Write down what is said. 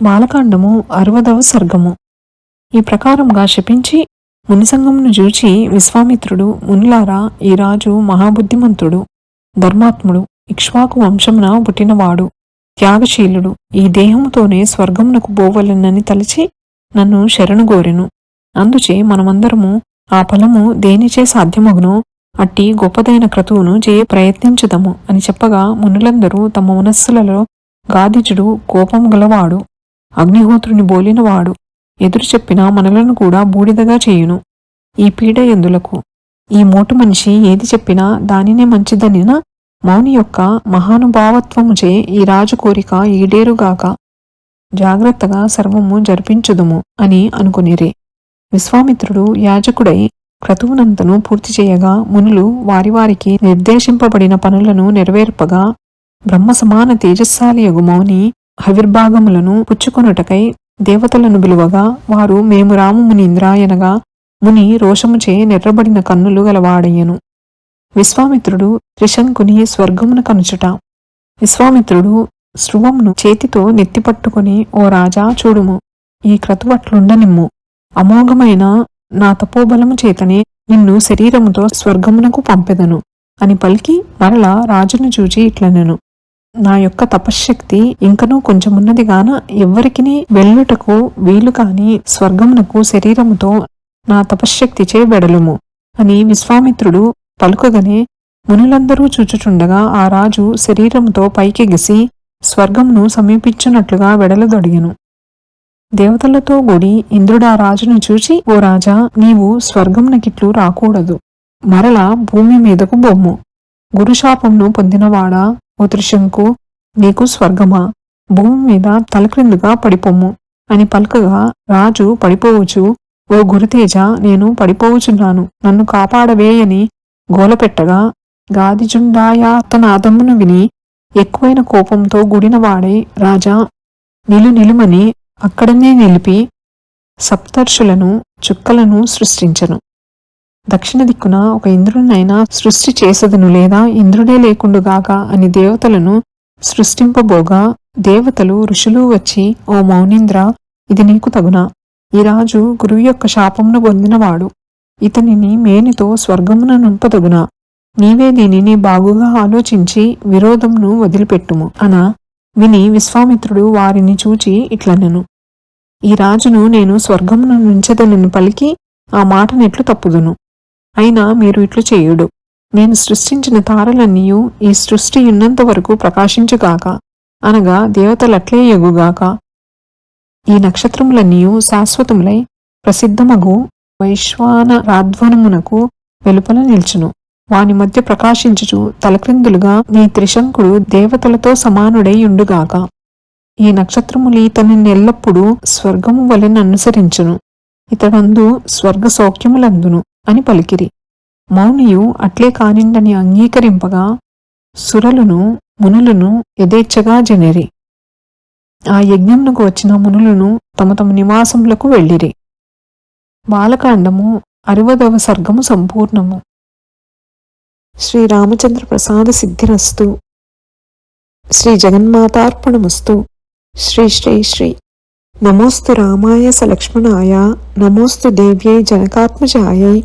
బాలకాండము అరవదవ సర్గము. ఈ ప్రకారంగా శపించి మునిసంగమును చూచి విశ్వామిత్రుడు మునులారా ఈ రాజు మహాబుద్ధిమంతుడు ధర్మాత్ముడు ఇక్ష్వాకు వంశమున పుట్టినవాడు త్యాగశీలుడు ఈ దేహముతోనే స్వర్గమునకు పోవలెనని తలచి నన్ను శరణుగోరెను అందుచే మనమందరము ఆ ఫలము దేనిచే సాధ్యమగునో అట్టి గొప్పదైన క్రతువును చేయ ప్రయత్నించుదము అని చెప్పగా మునులందరూ తమ మనస్సులలో గాదిజుడు కోపము గలవాడు. అగ్నిహోత్రుని బోలినవాడు ఎదురు చెప్పిన మనలను కూడా బూడిదగా చేయును. ఈ పీడ ఎందులకు? ఈ మోటు మనిషి ఏది చెప్పినా దానినే మంచిదనిన మౌని యొక్క మహానుభావత్వముచే ఈ రాజు కోరిక ఈడేరుగాక. జాగ్రత్తగా సర్వము జరిపించుదుము అని అనుకునిరే. విశ్వామిత్రుడు యాజకుడై క్రతువునంతను పూర్తి చేయగా మునులు వారి వారికి నిర్దేశింపబడిన పనులను నెరవేర్పగా బ్రహ్మ సమాన తేజస్సాలియగు మౌని హవిర్భాగములను పుచ్చుకొనుటకై దేవతలను బిలువగా వారు మేము రాము మునీంద్రాయనగా ముని రోషముచే నెర్రబడిన కన్నులు గలవాడయ్యను. విశ్వామిత్రుడు త్రిశంకుని స్వర్గమున కనుచుట. విశ్వామిత్రుడు శృవంను చేతితో నెత్తిపట్టుకుని ఓ రాజా చూడుము ఈ క్రతువట్లుండనిమ్ము. అమోఘమైన నా తపోబలము చేతనే నిన్ను శరీరముతో స్వర్గమునకు పంపెదను అని పలికి మరలా రాజును చూచి ఇట్లనెను. నా యొక్క తపశ్శక్తి ఇంకనూ కొంచెమున్నది గాన ఎవ్వరికి వెళ్ళుటకు వీలు కాని స్వర్గమునకు శరీరముతో నా తపశ్శక్తిచే వెడలుము అని విశ్వామిత్రుడు పలుకగనే మునులందరూ చూచుచుండగా ఆ రాజు శరీరముతో పైకెగిసి స్వర్గమును సమీపించున్నట్లుగా వెడలదొడిగను. దేవతలతో కూడి ఇంద్రుడా రాజును చూచి ఓ రాజా నీవు స్వర్గమునకిట్లు రాకూడదు. మరలా భూమి మీదకు బొమ్ము. గురుశాపంను పొందినవాడా? ఓ నీకు స్వర్గమా? భూమి మీద తలక్రిందుగా పడిపోము. అని పలకగా రాజు పడిపోవచ్చు. ఓ గురుతేజ నేను పడిపోవుచున్నాను నన్ను కాపాడవేయని గోలపెట్టగా గాదిజుండాయాతనాదమ్మును విని ఎక్కువైన కోపంతో గుడినవాడై రాజా నిలు నిలుమని అక్కడనే నిలిపి సప్తర్షులను చుక్కలను సృష్టించను. దక్షిణ దిక్కున ఒక ఇంద్రుడినైనా సృష్టి చేసదను లేదా ఇంద్రుడే లేకుండుగాక అని దేవతలను సృష్టింపబోగా దేవతలు ఋషులు వచ్చి ఓ మౌనీంద్ర ఇది నీకు తగునా. ఈ రాజు గురువు యొక్క శాపమును పొందినవాడు. ఇతనిని మేనితో స్వర్గమున నుంపదగునా. నీవే దీనిని బాగుగా ఆలోచించి విరోధంను వదిలిపెట్టుము. అన విని విశ్వామిత్రుడు వారిని చూచి ఇట్లనెను ఈ రాజును నేను స్వర్గమును నుంచదనని పలికి ఆ మాటనెట్లు తప్పుదును. అయినా మీరు ఇట్లు చేయుడు. నేను సృష్టించిన తారలన్నీయు ఈ సృష్టి ఉన్నంత వరకు ప్రకాశించుగాక. అనగా దేవతలట్లే ఎగుగాక. ఈ నక్షత్రములన్నీయు శాశ్వతములై ప్రసిద్ధమగు వైశ్వాన రాధ్వనమునకు వెలుపల నిల్చును. వాని మధ్య ప్రకాశించుచు తలక్రిందులుగా నీ త్రిశంకుడు దేవతలతో సమానుడై ఉండుగాక. ఈ నక్షత్రములు ఇతనిని ఎల్లప్పుడూ స్వర్గము వలె అనుసరించును ఇతడందు స్వర్గ సౌఖ్యములందును. అని పలికిరి. మౌనియు అట్లే కానిండని అంగీకరింపగా సురలును మునులను యథేచ్ఛగా జనెరి. ఆ యజ్ఞమునకు వచ్చిన మునులను తమ తమ నివాసములకు వెళ్ళిరి. బాలకాండము అరవదవ సర్గము సంపూర్ణము. శ్రీరామచంద్ర ప్రసాద సిద్ధిరస్తు. శ్రీ జగన్మాతార్పణమస్తు. శ్రీ శ్రీ శ్రీ. నమోస్తు రామాయ సలక్ష్మణాయ. నమోస్తు దేవ్యై జనకాత్మజాయై.